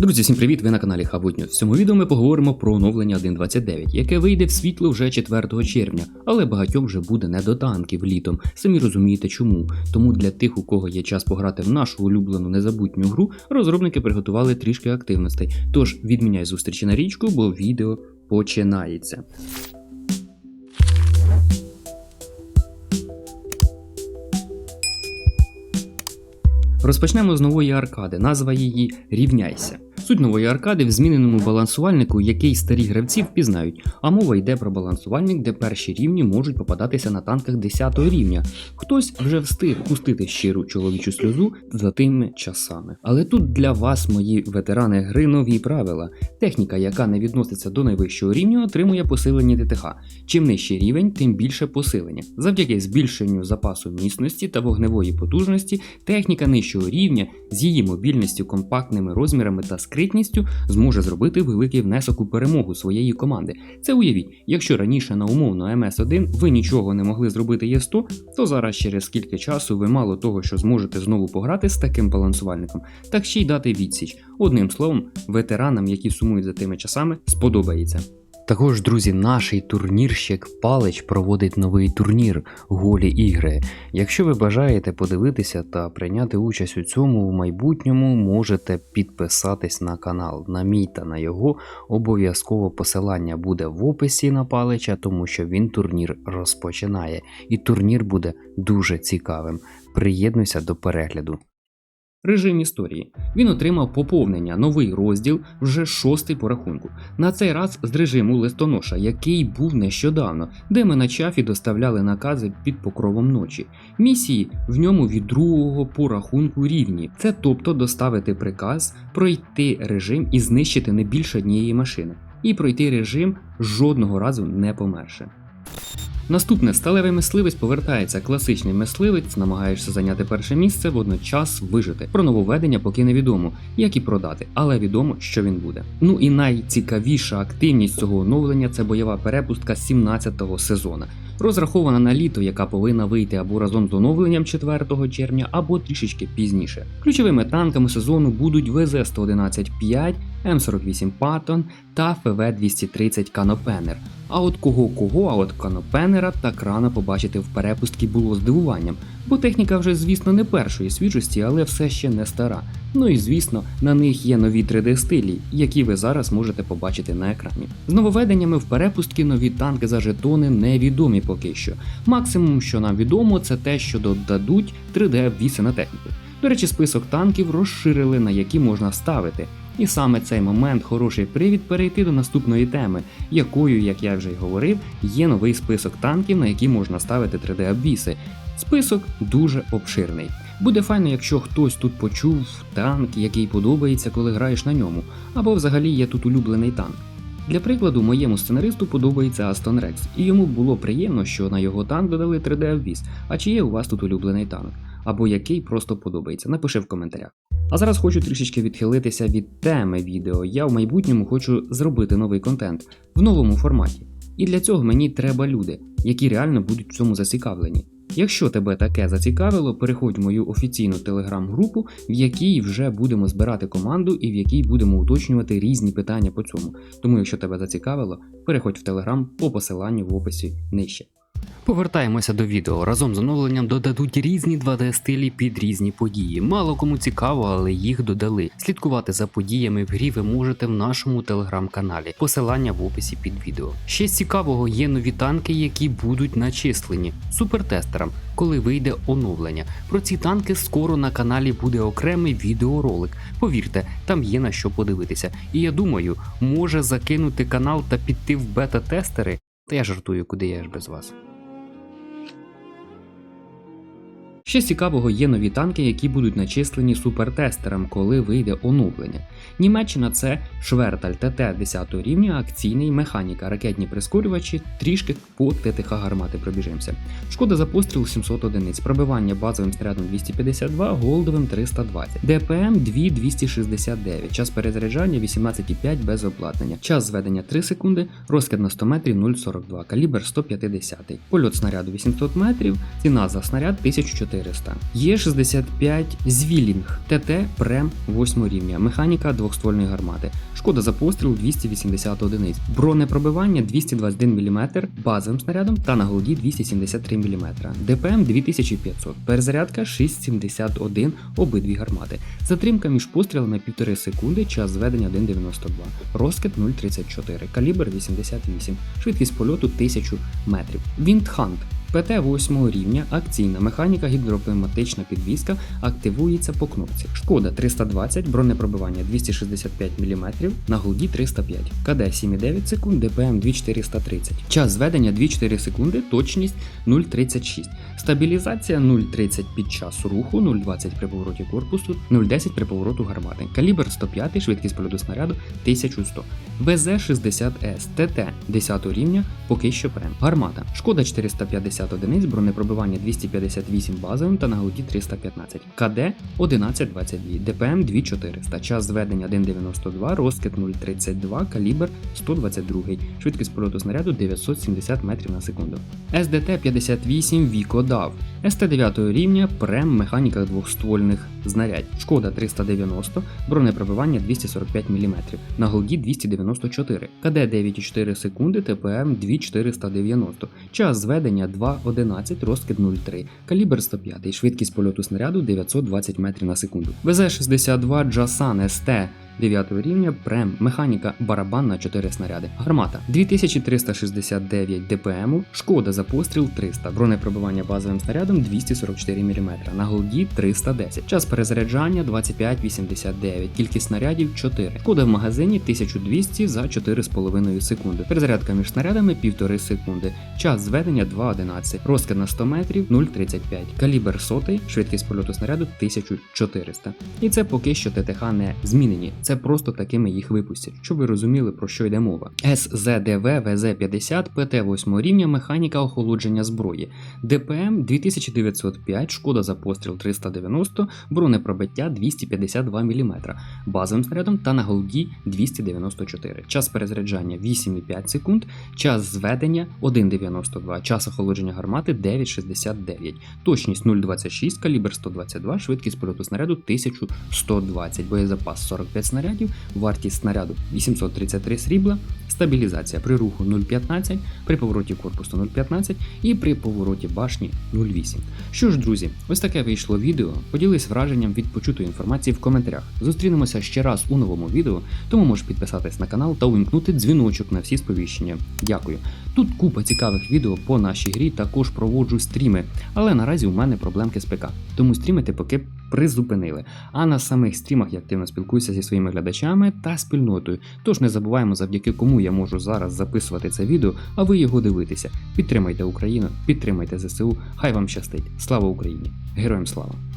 Друзі, всім привіт! Ви на каналі Хабутню. В цьому відео ми поговоримо про оновлення 1.29, яке вийде в світло вже 4 червня, але багатьом вже буде не до танків літом. Самі розумієте чому. Тому для тих, у кого є час пограти в нашу улюблену незабутню гру, розробники приготували трішки активностей. Тож відміняй зустрічі на річку, бо відео починається. Розпочнемо з нової аркади, назва її Рівняйся. Суть нової аркади в зміненому балансувальнику, який старі гравці впізнають, а мова йде про балансувальник, де перші рівні можуть попадатися на танках 10 рівня. Хтось вже встиг пустити щиру чоловічу сльозу за тими часами. Але тут для вас, мої ветерани гри, нові правила. Техніка, яка не відноситься до найвищого рівня, отримує посилення ДТХ. Чим нижчий рівень, тим більше посилення. Завдяки збільшенню запасу міцності та вогневої потужності, техніка нижчого рівня з її мобільністю, компактними розмірами та скритністю зможе зробити великий внесок у перемогу своєї команди. Це уявіть, якщо раніше на умовно МС1 ви нічого не могли зробити Є100, то зараз через скільки часу ви мало того, що зможете знову пограти з таким балансувальником, так ще й дати відсіч. Одним словом, ветеранам, які сумують за тими часами, сподобається. Також, друзі, наш турнірщик Палич проводить новий турнір Голі ігри. Якщо ви бажаєте подивитися та прийняти участь у цьому в майбутньому, можете підписатись на канал. На мій та на його обов'язково посилання буде в описі на Палича, тому що він турнір розпочинає, і турнір буде дуже цікавим. Приєднуйся до перегляду. Режим історії. Він отримав поповнення, новий розділ, вже шостий по рахунку. На цей раз з режиму листоноша, який був нещодавно, де ми на чафі доставляли накази під покровом ночі. Місії в ньому від другого по рахунку рівні. Це тобто доставити приказ, пройти режим і знищити не більше однієї машини. І пройти режим жодного разу не померше. Наступне сталевий мисливець повертається. Класичний мисливець, намагаєшся зайняти перше місце, водночас вижити. Про нововведення поки невідомо, як і продати, але відомо, що він буде. Ну і найцікавіша активність цього оновлення це бойова перепустка 17-го сезону. Розрахована на літо, яка повинна вийти або разом з оновленням 4 червня, або трішечки пізніше. Ключовими танками сезону будуть ВЗ-111-5, М48 Паттон та ФВ-230 Канопенер. А от кого кого, а от Канопенера так рано побачити в перепустці було здивуванням, бо техніка вже, звісно, не першої свіжості, але все ще не стара. Ну і звісно, на них є нові 3D-стилі, які ви зараз можете побачити на екрані. З нововведеннями в перепустці нові танки за жетони невідомі поки що. Максимум, що нам відомо, це те, що додадуть 3D-обвіси на техніку. До речі, список танків розширили, на які можна ставити. І саме цей момент хороший привід перейти до наступної теми, якою, як я вже й говорив, є новий список танків, на які можна ставити 3D-обвіси. Список дуже обширний. Буде файно, якщо хтось тут почув танк, який подобається, коли граєш на ньому, або взагалі є тут улюблений танк. Для прикладу, моєму сценаристу подобається Aston Rex, і йому було приємно, що на його танк додали 3D-обвіз. А чи є у вас тут улюблений танк? Або який просто подобається? Напиши в коментарях. А зараз хочу трішечки відхилитися від теми відео. Я в майбутньому хочу зробити новий контент в новому форматі. І для цього мені треба люди, які реально будуть в цьому зацікавлені. Якщо тебе таке зацікавило, переходь в мою офіційну телеграм-групу, в якій вже будемо збирати команду і в якій будемо уточнювати різні питання по цьому. Тому, якщо тебе зацікавило, переходь в телеграм по посиланню в описі нижче. Повертаємося до відео. Разом з оновленням додадуть різні 2D-стилі під різні події. Мало кому цікаво, але їх додали. Слідкувати за подіями в грі ви можете в нашому телеграм-каналі. Посилання в описі під відео. Ще з цікавого є нові танки, які будуть начислені супертестерам, коли вийде оновлення. Про ці танки скоро на каналі буде окремий відеоролик. Повірте, там є на що подивитися. І я думаю, може закинути канал та піти в бета-тестери. Та я жартую, куди я ж без вас. Ще цікавого є нові танки, які будуть начислені супертестерам, коли вийде оновлення. Німеччина це Шверталь ТТ 10 рівня, акційний механіка, ракетні прискорювачі, трішки по ТТХ гармати пробіжимося. Шкода за постріл 700 одиниць, пробивання базовим снарядом 252, голдовим 320, ДПМ 2269, час перезаряджання 18,5 без обладнання, час зведення 3 секунди, розкид на 100 метрів 0,42, калібр 150, польот снаряду 800 метрів, ціна за снаряд 1400 400. Є 65 Звілінг. ТТ Прем 8 рівня, механіка двохствольної гармати. Шкода за постріл 280 одиниць, бронепробивання 221 мм базовим снарядом та на голді 273 мм, ДПМ 2500, перезарядка 6,71 обидві гармати, затримка між пострілами 1,5 секунди, час зведення 1,92, розкид 0,34, калібр 88, швидкість польоту 1000 метрів. Віндхант ПТ 8 рівня, акційна механіка, гідропневматична підвізка активується по кнопці. Шкода 320, бронепробивання 265 мм, на голді 305, КД 7,9 секунд, ДПМ 2430. Час зведення 2,4 секунди, точність 0,36. Стабілізація 0,30 під час руху, 0,20 при повороті корпусу, 0,10 при повороту гармати. Калібр 105, швидкість польоту снаряду 1100. ВЗ-60С ТТ 10 рівня, поки що прем. Гармата. Шкода 450 одиниць, бронепробивання 258 базовим та на голді 315. КД 1122, ДПМ 2400, час зведення 1,92, розкид 0,32, калібр 122, швидкість польоту снаряду 970 метрів на секунду. СДТ 58 Віко ДАВ. СТ 9 рівня, прем, механіка двохствольних знарядь. Шкода 390, бронепробивання 245 мм, на голді 294, КД 9,4 секунди, ТПМ 2490, час зведення 2,11, розкид 0,3, калібр 105, швидкість польоту снаряду 920 метрів на секунду. ВЗ-62 Джасан СТ 9 рівня, прем, механіка, барабан на 4 снаряди. Гармата. 2369 ДПМ, шкода за постріл 300, бронепробивання базовим снарядом 244 мм, на голді 310, час перезаряджання 25,89, кількість снарядів 4, шкода в магазині 1200 за 4,5 секунди, перезарядка між снарядами 1,5 секунди, час зведення 2,11, розкид на 100 метрів 0,35, калібр сотий, швидкість польоту снаряду 1400. І це поки що ТТХ не змінені. Це просто такими їх випустять, щоб ви розуміли про що йде мова. СЗДВ ВЗ-50 ПТ 8 рівня механіка охолодження зброї. ДПМ 2905, шкода за постріл 390, бронепробиття 252 мм, базовим снарядом та на голді 294. Час перезаряджання 8,5 секунд, час зведення 1,92, час охолодження гармати 9,69, точність 0,26, калібр 122, швидкість польоту снаряду 1120, боєзапас 45 снарядів, вартість снаряду 833 срібла, стабілізація при руху 0,15, при повороті корпусу 0,15 і при повороті башні 0,8. Що ж, друзі, ось таке вийшло відео. Поділись враженням від почутої інформації в коментарях. Зустрінемося ще раз у новому відео, тому можеш підписатись на канал та увімкнути дзвіночок на всі сповіщення. Дякую. Тут купа цікавих відео по нашій грі, також проводжу стріми, але наразі у мене проблемки з ПК, тому стрімити поки призупинили. А на самих стрімах я активно спілкуюся зі своїми глядачами та спільнотою. Тож не забуваємо, завдяки кому я можу зараз записувати це відео, а ви його дивитеся. Підтримайте Україну, підтримайте ЗСУ. Хай вам щастить. Слава Україні! Героям слава!